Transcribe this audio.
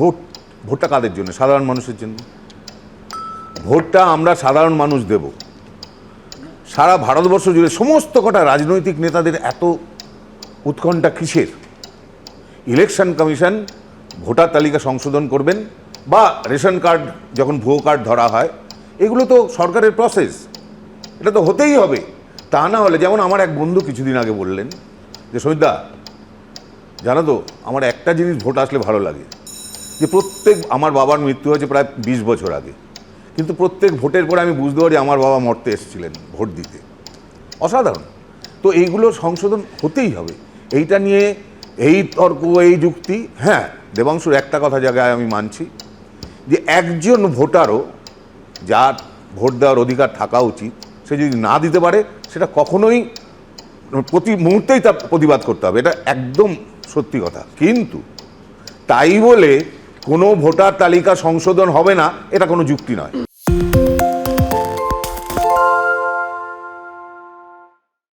Vote, ভোটটা কাদের জন্য? সাধারণ মানুষের জন্য। ভোটটা আমরা সাধারণ মানুষ দেব। সারা ভারতবর্ষ জুড়ে সমস্ত কটা রাজনৈতিক নেতাদের এত উৎকণ্ঠা কিসের? ইলেকশন কমিশন ভোটার তালিকা সংশোধন করবেন বা রেশন কার্ড, যখন ভুয়ো কার্ড ধরা হয়, এগুলো তো সরকারের প্রসেস এটা তো হতেই হবে। তা না হলে, যেমন আমার এক বন্ধু কিছুদিন আগে বললেন যে সৈদা জানো তো, আমার একটা জিনিস ভোট আসলে ভালো লাগে। যে প্রত্যেক, আমার বাবার মৃত্যু হয়েছে প্রায় বিশ বছর আগে। কিন্তু প্রত্যেক ভোটের পরে আমি বুঝতে পারি আমার বাবা মরতে এসেছিলেন ভোট দিতে। অসাধারণ। তো এইগুলো সংশোধন হতেই হবে। এইটা নিয়ে এই তর্ক, এই যুক্তি হ্যাঁ দেবাংশুর একটা কথা জায়গায় আমি মানছি, যে একজন ভোটারও যার ভোট দেওয়ার অধিকার থাকা উচিত, সে যদি না দিতে পারে, সেটা কখনোই প্রতি মুহূর্তেই তার প্রতিবাদ করতে হবে। এটা একদম সত্যি কথা। কিন্তু তাই বলে কোনো ভোটার তালিকা সংশোধন হবে না এটা কোনো যুক্তি নয়।